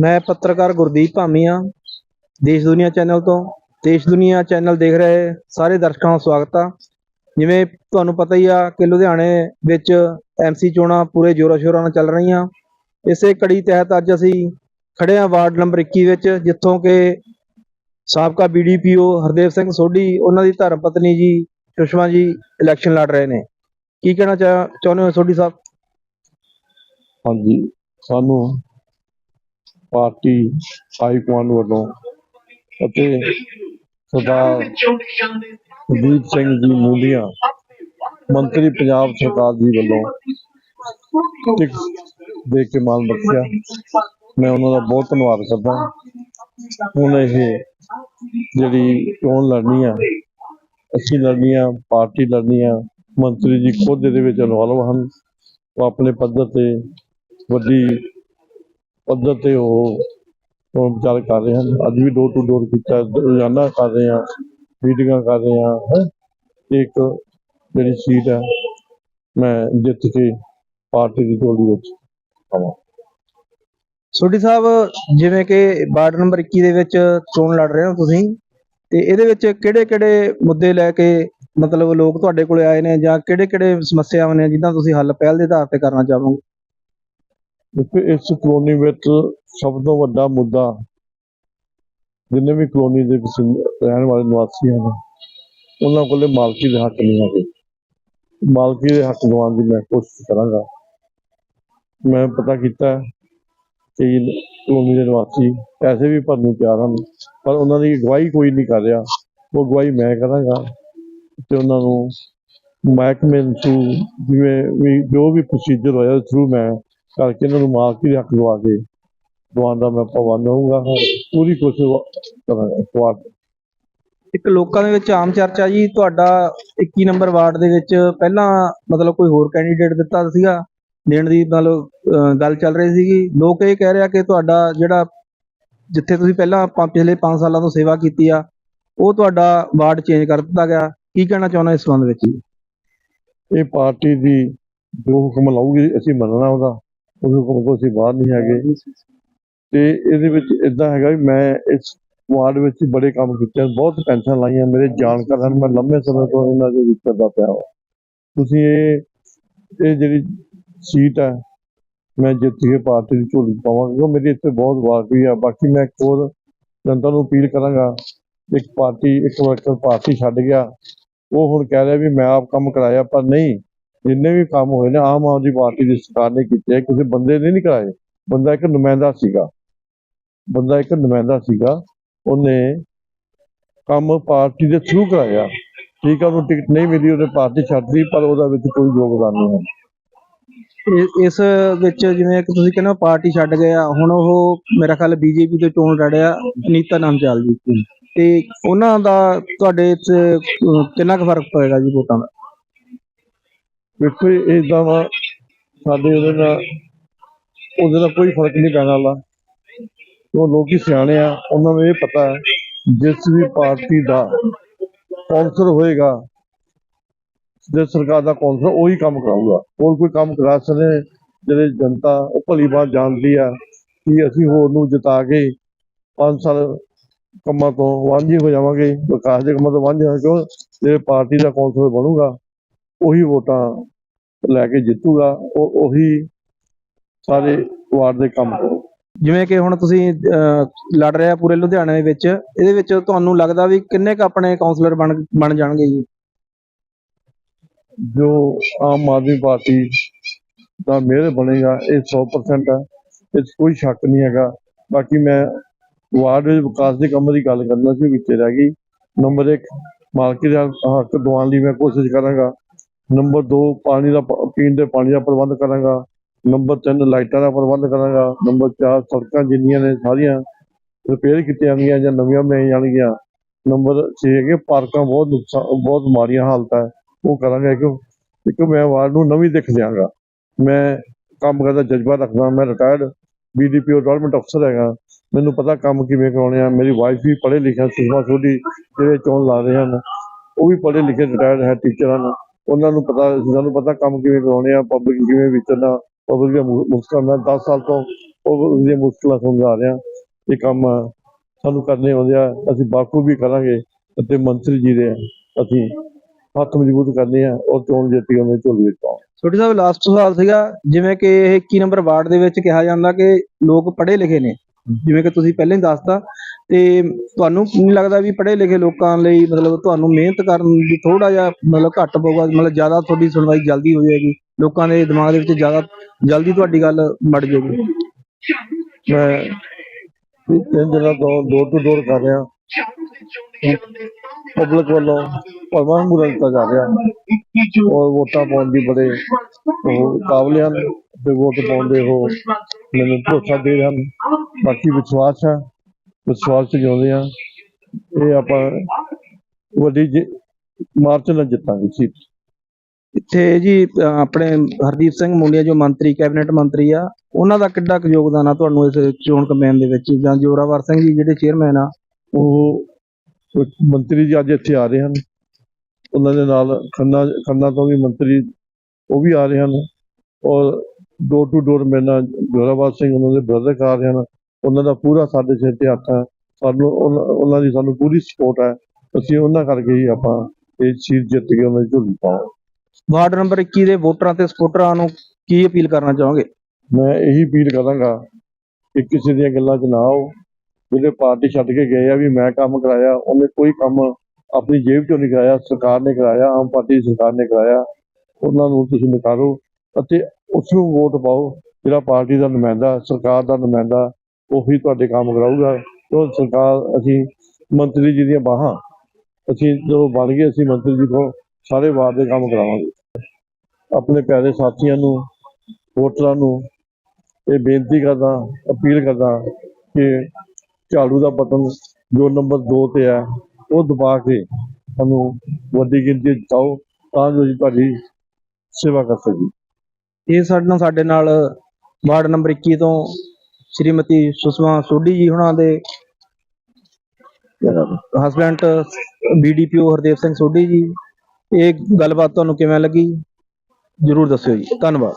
ਮੈਂ ਪੱਤਰਕਾਰ ਗੁਰਦੀਪ ਭਾਮੀਆ ਦੇਸ਼ ਦੁਨੀਆ ਚੈਨਲ ਤੋਂ। ਦੇਸ਼ ਦੁਨੀਆ ਚੈਨਲ ਦੇਖ ਰਹੇ ਸਾਰੇ ਦਰਸ਼ਕਾਂ ਦਾ ਸਵਾਗਤ ਆ। ਜਿਵੇਂ ਤੁਹਾਨੂੰ ਪਤਾ ਹੀ ਆ ਕਿ ਲੁਧਿਆਣੇ ਵਿੱਚ ਐਮਸੀ ਚੋਣਾਂ ਪੂਰੇ ਜ਼ੋਰਾਂ ਸ਼ੋਰਾਂ ਨਾਲ ਚੱਲ ਰਹੀਆਂ। ਇਸੇ ਕੜੀ ਤਹਿਤ ਅੱਜ ਅਸੀਂ ਖੜੇ ਹਾਂ ਵਾਰਡ ਨੰਬਰ 21 ਵਿੱਚ, ਜਿੱਥੋਂ ਕਿ ਸਾਬਕਾ ਬੀਡੀਪੀਓ ਹਰਦੇਵ ਸਿੰਘ ਸੋਢੀ, ਉਹਨਾਂ ਦੀ ਧਰਮ ਪਤਨੀ ਜੀ ਸੁਸ਼ਮਾ ਜੀ ਇਲੈਕਸ਼ਨ ਲੜ ਰਹੇ ਨੇ। ਕੀ ਕਹਿਣਾ ਚਾਹ ਚਾਹੁੰਦੇ ਹੋ ਸੋਢੀ ਸਾਹਿਬ? ਹਾਂਜੀ, ਸਾਨੂੰ ਪਾਰਟੀ ਹਾਈ ਕਮਾਂਡ ਵੱਲੋਂ ਅਤੇ ਸਰਦਾਰ ਕੁਲਦੀਪ ਸਿੰਘ ਜੀ ਮੂਲੀਆ, ਮੰਤਰੀ ਪੰਜਾਬ ਸਰਕਾਰ ਜੀ ਵੱਲੋਂ ਟਿਕਟ ਦੇ ਕੇ ਮਾਨ ਬਖਸ਼ਿਆ ਮੈਂ ਉਹਨਾਂ ਦਾ ਬਹੁਤ ਧੰਨਵਾਦ ਕਰਦਾ ਹੁਣ ਇਹ ਜਿਹੜੀ ਚੋਣ ਲੜਨੀ ਆ ਅਸੀਂ ਲੜਨੀ ਆ ਪਾਰਟੀ ਲੜਨੀ ਆ ਮੰਤਰੀ ਜੀ ਖੁਦ ਇਹਦੇ ਵਿੱਚ ਇਨਵੋਲਵ ਹਨ। ਉਹ ਆਪਣੇ ਪੱਧਰ ਤੇ ਵੱਡੀ ਪੱਧਰ ਤੇ ਉਹ ਉਹ ਵਿਚਾਰ ਕਰ ਰਹੇ ਹਨ। ਅੱਜ ਵੀ ਡੋਰ ਟੂ ਡੋਰ ਕੀਤਾ, ਰੋਜ਼ਾਨਾ ਕਰ ਰਹੇ ਆ ਮੀਟਿੰਗਾਂ ਕਰ ਰਹੇ ਆ ਹੈਂ। ਇੱਕ ਜਿਹੜੀ ਸੀਟ ਹੈ, ਮੈਂ ਜਿੱਤ ਕੇ ਪਾਰਟੀ ਦੀ ਝੋਲੀ ਵਿੱਚ ਆਵਾਂ। ਸੋਢੀ ਸਾਹਿਬ, ਜਿਵੇਂ ਕਿ ਵਾਰਡ ਨੰਬਰ 21 ਦੇ ਵਿੱਚ ਚੋਣ ਲੜ ਰਹੇ ਹੋ ਤੁਸੀਂ, ਤੇ ਇਹਦੇ ਵਿੱਚ ਕਿਹੜੇ-ਕਿਹੜੇ ਮੁੱਦੇ ਲੈ ਕੇ ਮਤਲਬ ਲੋਕ ਤੁਹਾਡੇ ਕੋਲੇ ਆਏ ਨੇ ਜਾਂ ਕਿਹੜੇ-ਕਿਹੜੇ ਸਮੱਸਿਆਵਾਂ ਨੇ ਜਿਨ੍ਹਾਂ ਤੁਸੀਂ ਹੱਲ ਪਹਿਲ ਦੇ ਆਧਾਰ ਤੇ ਕਰਨਾ ਚਾਹੋਗੇ? ਦੇਖੋ, ਇਸ ਕਲੋਨੀ ਵਿੱਚ ਸਭ ਤੋਂ ਵੱਡਾ ਮੁੱਦਾ ਜਿੰਨੇ ਵੀ ਕਲੋਨੀ ਦੇ ਰਹਿਣ ਵਾਲੇ ਨਿਵਾਸੀ ਹਨ ਉਹਨਾਂ ਕੋਲੇ ਮਾਲਕੀ ਦੇ ਹੱਕ ਨਹੀਂ ਹੈਗੇ। ਮਾਲਕੀ ਦੇ ਹੱਕ ਦਿਵਾਉਣ ਦੀ ਮੈਂ ਕੋਸ਼ਿਸ਼ ਕਰਾਂਗਾ। ਮੈਂ ਪਤਾ ਕੀਤਾ ਕਿ ਕਲੋਨੀ ਦੇ ਨਿਵਾਸੀ ਪੈਸੇ ਵੀ ਭਰਨ ਨੂੰ ਤਿਆਰ ਹਨ, ਪਰ ਉਹਨਾਂ ਦੀ ਅਗਵਾਈ ਕੋਈ ਨਹੀਂ ਕਰ ਰਿਹਾ। ਉਹ ਅਗਵਾਈ ਮੈਂ ਕਰਾਂਗਾ ਤੇ ਉਹਨਾਂ ਨੂੰ ਮਹਿਕਮੇ ਥਰੂ ਜਿਵੇਂ ਵੀ ਜੋ ਵੀ ਪ੍ਰੋਸੀਜਰ ਹੋਇਆ ਥਰੂ ਮੈਂ ਕਰਕੇ ਇਹਨਾਂ ਨੂੰ ਮਾਲਕੀ ਦੇ ਹੱਕ ਦਵਾ ਕੇ ਦਵਾਉਣ ਦਾ ਮੈਂ ਪਾਬੰਦ ਰਹੂੰਗਾ ਪੂਰੀ ਕੋਸ਼ਿਸ਼ ਕਰਾਂਗਾ ਇੱਕ ਲੋਕਾਂ ਦੇ ਵਿੱਚ ਆਮ ਚਰਚਾ ਜੀ ਤੁਹਾਡਾ 21 ਨੰਬਰ ਵਾਰਡ ਦੇ ਵਿੱਚ ਪਹਿਲਾਂ ਮਤਲਬ ਕੋਈ ਹੋਰ ਕੈਂਡੀਡੇਟ ਦਿੱਤਾ ਸੀਗਾ ਦੇਣ ਦੀ ਮਤਲਬ ਗੱਲ ਚੱਲ ਰਹੀ ਸੀਗੀ। ਲੋਕ ਇਹ ਕਹਿ ਰਿਹਾ ਕਿ ਤੁਹਾਡਾ ਜਿਹੜਾ ਜਿੱਥੇ ਤੁਸੀਂ ਪਹਿਲਾਂ ਪਿਛਲੇ 5 ਸਾਲਾਂ ਤੋਂ ਸੇਵਾ ਕੀਤੀ ਆ ਉਹ ਤੁਹਾਡਾ ਵਾਰਡ ਚੇਂਜ ਕਰ ਦਿੱਤਾ ਗਿਆ। ਕੀ ਕਹਿਣਾ ਚਾਹੁੰਦਾ ਇਸ ਸੰਬੰਧ ਵਿੱਚ ਇਹ ਪਾਰਟੀ ਦੀ ਜੋ ਹੁਕਮ ਲਾਊਗੀ ਅਸੀਂ ਮੰਨਣਾ ਉਹਦਾ। ਉਹ ਹੁਕਮ ਤੋਂ ਅਸੀਂ ਬਾਹਰ ਨਹੀਂ ਹੈਗੇ। ਤੇ ਇਹਦੇ ਵਿੱਚ ਇਦਾਂ ਹੈਗਾ ਵੀ ਮੈਂ ਇਸ ਵਾਰਡ ਵਿੱਚ ਬੜੇ ਕੰਮ ਕੀਤੇ ਬਹੁਤ ਪੈਨਸ਼ਨ ਲਾਈਆਂ ਮੇਰੇ ਜਾਣਕਾਰ ਹਨ ਮੈਂ ਲੰਮੇ ਸਮੇਂ ਤੋਂ ਇਹਨਾਂ ਦੇ ਵਿੱਚ ਕਰਦਾ ਪਿਆ ਹਾਂ ਤੁਸੀਂ ਇਹ ਇਹ ਜਿਹੜੀ ਸੀਟ ਹੈ ਮੈਂ ਜਿੱਤ ਕੇ ਪਾਰਟੀ ਦੀ ਝੋਲੀ ਪਾਵਾਂਗਾ ਮੇਰੀ ਇੱਥੇ ਬਹੁਤ ਵਾਕਫੀ ਆ। ਬਾਕੀ ਮੈਂ ਇੱਕ ਹੋਰ ਜਨਤਾ ਨੂੰ ਅਪੀਲ ਕਰਾਂਗਾ ਇੱਕ ਪਾਰਟੀ ਇੱਕ ਵਰਕਰ ਪਾਰਟੀ ਛੱਡ ਗਿਆ ਉਹ ਹੁਣ ਕਹਿ ਰਿਹਾ ਵੀ ਮੈਂ ਆਪ ਕੰਮ ਕਰਾਇਆ ਪਰ ਨਹੀਂ। ਜਿੰਨੇ ਵੀ ਕੰਮ ਹੋਏ ਨੇ, ਆਮ ਆਦਮੀ ਪਾਰਟੀ ਦੀ ਸਰਕਾਰ ਨੇ ਕੀਤੇ ਕਿਸੇ ਬੰਦੇ ਨੇ ਨਹੀਂ ਕਰਾਏ। ਬੰਦਾ ਇੱਕ ਨੁਮਾਇੰਦਾ ਸੀਗਾ। ਬੰਦਾ ਇੱਕ ਨੁਮਾਇੰਦਾ ਸੀਗਾ, ਉਹਨੇ ਕੰਮ ਪਾਰਟੀ ਦੇ ਥਰੂ ਕਰਾਇਆ। ਠੀਕ ਆ, ਉਹਨੂੰ ਟਿਕਟ ਨਹੀਂ ਮਿਲੀ ਉਹਨੇ ਪਾਰਟੀ ਛੱਡਦੀ ਪਰ ਉਹਦਾ ਵਿੱਚ ਕੋਈ ਯੋਗਦਾਨ ਨਹੀਂ ਹੈ। ਇਸ ਵਿੱਚ ਜਿਵੇਂ ਕਿ ਤੁਸੀਂ ਕਹਿੰਦੇ ਹੋ, ਪਾਰਟੀ ਛੱਡ ਗਿਆ ਹੁਣ ਉਹ ਮੇਰਾ ਖਿਆਲ ਬੀਜੇਪੀ ਤੋਂ ਚੋਣ ਲੜਿਆ ਅਨੀਤਾ ਨਾਮਚਾਲ ਜੀ। ਤੇ ਉਹਨਾਂ ਦਾ ਤੁਹਾਡੇ ਚ ਕਿੰਨਾ ਕੁ ਫ਼ਰਕ ਪਏਗਾ ਜੀ ਵੋਟਾਂ ਦਾ? ਵੇਖੋ ਇਦਾਂ ਵਾ ਸਾਡੇ ਉਹਦੇ ਨਾਲ ਉਹਦੇ ਨਾਲ ਕੋਈ ਫ਼ਰਕ ਨਹੀਂ ਪੈਣ ਵਾਲਾ। ਉਹ ਲੋਕੀ ਸਿਆਣੇ ਆ, ਉਹਨਾਂ ਨੂੰ ਇਹ ਪਤਾ ਹੈ, ਜਿਸ ਵੀ ਪਾਰਟੀ ਦਾ ਕੌਂਸਲਰ ਹੋਏਗਾ ਜੇ ਸਰਕਾਰ ਦਾ ਕੌਂਸਲਰ ਉਹੀ ਕੰਮ ਕਰਾਊਗਾ। ਹੋਰ ਕੋਈ ਕੰਮ ਕਰਾ ਸਕਦੇ ਜਿਹੜੇ ਜਨਤਾ, ਉਹ ਭਲੀ ਬਾਤ ਜਾਣਦੀ ਆ ਕਿ ਅਸੀਂ ਹੋਰ ਨੂੰ ਜਿਤਾ ਕੇ 5 ਸਾਲ ਕੰਮਾਂ ਤੋਂ ਵਾਂਝੇ ਹੋ ਜਾਵਾਂਗੇ, ਵਿਕਾਸ ਦੇ ਕੰਮਾਂ ਤੋਂ ਵਾਂਝੇ ਹੋ ਕਿਉਂ ਜਿਹੜੇ ਪਾਰਟੀ ਦਾ ਕੌਂਸਲਰ ਬਣੂਗਾ, ਉਹੀ ਵੋਟਾਂ ਲੈ ਕੇ ਜਿੱਤੂਗਾ ਉਹ ਉਹੀ ਸਾਰੇ ਵਾਰਡ ਦੇ ਕੰਮ। ਕਰੂ ਜਿਵੇਂ ਕਿ ਹੁਣ ਤੁਸੀਂ ਅਹ, ਲੜ ਰਹੇ ਆ ਪੂਰੇ ਲੁਧਿਆਣੇ ਦੇ ਵਿੱਚ ਇਹਦੇ ਵਿੱਚ ਤੁਹਾਨੂੰ ਲੱਗਦਾ ਵੀ ਕਿੰਨੇ ਕ ਆਪਣੇ ਕਾਉਂਸਲਰ ਬਣ ਬਣ ਜਾਣਗੇ ਜੀ? ਜੋ ਆਮ ਆਦਮੀ ਪਾਰਟੀ ਦਾ ਮੇਅਰ ਬਣੇਗਾ ਇਹ 100% ਹੈ 'ਚ ਕੋਈ ਸ਼ੱਕ ਨਹੀਂ ਹੈਗਾ। ਬਾਕੀ ਮੈਂ ਵਾਰਡ ਦੇ ਵਿਕਾਸ ਦੇ ਕੰਮ ਦੀ ਗੱਲ ਕਰਨਾ ਸੀ ਵਿੱਚ ਰਹਿ ਗਈ। ਨੰਬਰ 1 ਮਾਲਕੀ ਦਾ ਹੱਕ ਦਿਵਾਉਣ ਲਈ ਮੈਂ ਕੋਸ਼ਿਸ਼ ਕਰਾਂਗਾ। ਨੰਬਰ 2 ਪਾਣੀ ਦਾ ਪੀਣ ਦੇ ਪਾਣੀ ਦਾ ਪ੍ਰਬੰਧ ਕਰਾਂਗਾ। ਨੰਬਰ 3 ਲਾਈਟਾਂ ਦਾ ਪ੍ਰਬੰਧ ਕਰਾਂਗਾ। ਨੰਬਰ 4 ਸੜਕਾਂ ਜਿੰਨੀਆਂ ਨੇ ਸਾਰੀਆਂ ਰਿਪੇਅਰ ਕੀਤੀਆਂ ਜਾਣਗੀਆਂ ਜਾਂ ਨਵੀਆਂ ਬਣਾਈਆਂ ਜਾਣਗੀਆਂ। ਨੰਬਰ 6 ਹੈਗੇ, ਪਾਰਕਾਂ ਬਹੁਤ ਨੁਕਸਾਨ ਬਹੁਤ ਮਾੜੀਆਂ ਹਾਲਤ ਹੈ। ਉਹ ਕਰਾਂਗਾ ਕਿਉਂ ਕਿਉਂਕਿ ਮੈਂ ਵਾਰਡ ਨੂੰ ਨਵੀਂ ਦਿੱਖ ਦਿਆਂਗਾ। ਮੈਂ ਕੰਮ ਕਰਦਾ, ਜਜ਼ਬਾ ਰੱਖਦਾ, ਮੈਂ ਰਿਟਾਇਰਡ ਬੀਡੀਪੀਓ ਡਿਵੈਲਪਮੈਂਟ ਅਫਸਰ ਹੈਗਾ। ਮੈਨੂੰ ਪਤਾ ਕੰਮ ਕਿਵੇਂ ਕਰਾਉਣੇ ਆ। ਮੇਰੀ ਵਾਈਫ ਵੀ ਪੜ੍ਹੇ ਲਿਖਿਆ ਸੁਸ਼ਮਾ ਸੋਢੀ ਜਿਹੜੇ ਚੋਣ ਲਾ ਰਹੇ ਹਨ। ਉਹ ਵੀ ਪੜ੍ਹੇ ਲਿਖੇ ਰਿਟਾਇਰਡ ਹੈ ਟੀਚਰ ਹਨ। ਉਹਨਾਂ ਨੂੰ ਪਤਾ ਉਹਨਾਂ ਪਤਾ ਕੰਮ ਕਿਵੇਂ ਕਰਾਉਣੇ ਆ ਪਬਲਿਕ ਕਿਵੇਂ ਵਿਚਰਨਾ ਔਰ ਉਹਦੀਆਂ ਮੁਸ਼ਕਲਾਂ ਮੈਂ 10 ਸਾਲ ਤੋਂ ਉਹ ਉਹਦੀਆਂ ਮੁਸ਼ਕਲਾਂ ਸਮਝਾ ਰਿਹਾ। ਇਹ ਕੰਮ ਸਾਨੂੰ ਕਰਨੇ ਆਉਂਦੇ ਆ, ਅਸੀਂ ਬਾਕੂ ਵੀ ਕਰਾਂਗੇ ਅਤੇ ਮੰਤਰੀ ਜੀ ਦੇ ਅਸੀਂ ਹੱਥ ਮਜ਼ਬੂਤ ਕਰਨੇ ਆ ਔਰ ਚੋਣ ਜਿੱਤ ਕੇ ਉਹਨਾਂ ਝੋਲੀ ਵਿੱਚ ਪਾਵਾਂਗੇ ਛੋਟੀ ਸਾਹਿਬ ਲਾਸਟ ਸਵਾਲ ਸੀਗਾ, ਜਿਵੇਂ ਕਿ ਇਹ 21 ਨੰਬਰ ਵਾਰਡ ਦੇ ਵਿੱਚ ਕਿਹਾ ਜਾਂਦਾ ਕਿ ਲੋਕ ਪੜ੍ਹੇ ਲਿਖੇ ਨੇ। ਜਿਵੇਂ ਕਿ ਤੁਸੀਂ ਪਹਿਲਾਂ ਹੀ ਦੱਸਤਾ, ਤੇ ਤੁਹਾਨੂੰ ਨਹੀਂ ਲੱਗਦਾ ਵੀ ਪੜ੍ਹੇ ਲਿਖੇ ਲੋਕਾਂ ਲਈ ਮਤਲਬ ਤੁਹਾਨੂੰ ਮਿਹਨਤ ਕਰਨ ਦੀ ਥੋੜਾ ਜਿਹਾ ਮਤਲਬ ਘੱਟ ਪਊਗਾ, ਮਤਲਬ ਜ਼ਿਆਦਾ ਤੁਹਾਡੀ ਸੁਣਵਾਈ ਜਲਦੀ ਹੋ ਜਾਏਗੀ, ਲੋਕਾਂ ਦੇ ਦਿਮਾਗ ਦੇ ਵਿੱਚ ਜ਼ਿਆਦਾ ਜਲਦੀ ਤੁਹਾਡੀ ਗੱਲ ਵੜ ਜਾਏਗੀ? ਮੈਂ ਇਹ ਡੋਰ ਟੂ ਡੋਰ ਕਰ ਰਿਹਾ ਪਬਲਿਕ ਵੱਲੋਂ ਭਰਵਾਂ ਮੁਰਾ ਦਿੱਤਾ ਜਾ ਰਿਹਾ। ਔਰ ਵੋਟਾਂ ਪਾਉਣ ਦੀ ਬੜੇ ਉਹ ਕਾਬਲ ਹਨ ਤੇ ਵੋਟ ਪਾਉਂਦੇ ਹੋ। ਮੈਨੂੰ ਭਰੋਸਾ ਦੇ ਰਹੇ ਹਨ। ਬਾਕੀ ਵਿਸ਼ਵਾਸ ਹੈ ਵਿਸ਼ਵਾਸ ਚ ਜਿਉਂਦੇ ਆ। ਇਹ ਆਪਾਂ ਵੱਡੀ ਮਾਰਚ ਨਾਲ ਜਿੱਤਾਂਗੇ ਸੀਟ ਇੱਥੇ ਜੀ ਆਪਣੇ ਹਰਦੀਪ ਸਿੰਘ ਮੁੰਡਿਆ ਜੋ ਮੰਤਰੀ ਕੈਬਨਿਟ ਮੰਤਰੀ ਆ ਉਹਨਾਂ ਦਾ ਕਿੱਡਾ ਕੁ ਯੋਗਦਾਨ ਆ ਤੁਹਾਨੂੰ ਇਸ ਚੋਣ ਕਮੈਨ ਦੇ ਵਿੱਚ? ਜਾਂ ਜੋਰਾਵਰ ਸਿੰਘ ਜੀ ਜਿਹੜੇ ਚੇਅਰਮੈਨ ਆ। ਉਹ ਮੰਤਰੀ ਜੀ ਅੱਜ ਇੱਥੇ ਆ ਰਹੇ ਹਨ। ਉਹਨਾਂ ਦੇ ਨਾਲ ਖੰਨਾ ਖੰਨਾ ਤੋਂ ਵੀ ਮੰਤਰੀ ਉਹ ਵੀ ਆ ਰਹੇ ਹਨ। ਔਰ ਡੋਰ ਟੂ ਡੋਰ ਮੇਰੇ ਨਾਲ ਜੋਰਾਵਰ ਸਿੰਘ ਉਹਨਾਂ ਦੇ ਬ੍ਰਦਰ ਰਹੇ ਹਨ। ਉਹਨਾਂ ਦਾ ਪੂਰਾ ਸਾਡੇ ਸਿਰ ਤੇ ਹੱਥ ਹੈ। ਸਾਨੂੰ ਉਹਨਾਂ ਦੀ ਸਾਨੂੰ ਪੂਰੀ ਸਪੋਰਟ ਹੈ। ਅਸੀਂ ਉਹਨਾਂ ਕਰਕੇ ਹੀ ਆਪਾਂ ਇਹ ਚੀਜ਼ ਜਿੱਤ ਕੇ ਉਹਨਾਂ ਦੀ ਝੋਲੀ ਪਾਵਾਂਗੇ ਵਾਰਡ ਨੰਬਰ 21 ਦੇ ਵੋਟਰਾਂ ਤੇ ਸਪੋਰਟਰਾਂ ਨੂੰ ਕੀ ਅਪੀਲ ਕਰਨਾ ਚਾਹੋਗੇ? ਮੈਂ ਇਹੀ ਅਪੀਲ ਕਰਾਂਗਾ ਕਿ ਕਿਸੇ ਦੀਆਂ ਗੱਲਾਂ 'ਚ ਨਾ ਆਓ। ਜਿਹੜੇ ਪਾਰਟੀ ਛੱਡ ਕੇ ਗਏ ਆ ਵੀ ਮੈਂ ਕੰਮ ਕਰਾਇਆ ਉਹਨੇ ਕੋਈ ਕੰਮ ਆਪਣੀ ਜੇਬ ਚੋਂ ਨਹੀਂ ਕਰਾਇਆ ਸਰਕਾਰ ਨੇ ਕਰਾਇਆ ਆਮ ਪਾਰਟੀ ਸਰਕਾਰ ਨੇ ਕਰਾਇਆ ਉਹਨਾਂ ਨੂੰ ਤੁਸੀਂ ਨਕਾਰੋ ਅਤੇ ਉਸ ਨੂੰ ਵੋਟ ਪਾਓ। ਜਿਹੜਾ ਪਾਰਟੀ ਦਾ ਨੁਮਾਇੰਦਾ, ਸਰਕਾਰ ਦਾ ਨੁਮਾਇੰਦਾ, ਉਹੀ ਤੁਹਾਡੇ ਕੰਮ ਕਰਾਊਗਾ। ਉਹ ਸਰਕਾਰ, ਅਸੀਂ ਮੰਤਰੀ ਜੀ ਦੀਆਂ ਬਾਹਾਂ। ਅਸੀਂ ਜਦੋਂ ਬਣ ਗਏ, ਅਸੀਂ ਮੰਤਰੀ ਜੀ ਕੋਲ ਸਾਰੇ ਵਾਰ ਦੇ ਕੰਮ ਕਰਾਵਾਂਗੇ। ਆਪਣੇ ਪਿਆਰੇ ਸਾਥੀਆਂ ਨੂੰ, ਵੋਟਰਾਂ ਨੂੰ ਇਹ ਬੇਨਤੀ ਕਰਦਾ, ਅਪੀਲ ਕਰਦਾ ਕਿ ਝਾੜੂ ਦਾ ਬਟਨ ਜੋ ਨੰਬਰ 2 ਤੇ ਹੈ, ਉਹ ਦਬਾ ਕੇ ਸਾਨੂੰ ਵੱਡੀ ਗਿਣਤੀ 'ਚ ਤਾਂ ਜੋ ਅਸੀਂ ਤੁਹਾਡੀ ਸੇਵਾ ਕਰ ਸਕੀਏ। ਇਹ ਸਾਡੇ ਨਾਲ ਸਾਡੇ ਨਾਲ ਵਾਰਡ ਨੰਬਰ 21 ਤੋਂ ਸ਼੍ਰੀਮਤੀ ਸੁਸ਼ਮਾ ਸੋਢੀ ਜੀ ਹੁਣਾਂ ਦੇ ਹਸਬੈਂਡ ਬੀਡੀਪੀਓ ਹਰਦੇਵ ਸਿੰਘ ਸੋਢੀ ਜੀ। ਇਹ ਗੱਲਬਾਤ ਤੁਹਾਨੂੰ ਕਿਵੇਂ ਲੱਗੀ? ਜਰੂਰ ਦੱਸਿਓ ਜੀ। ਧੰਨਵਾਦ।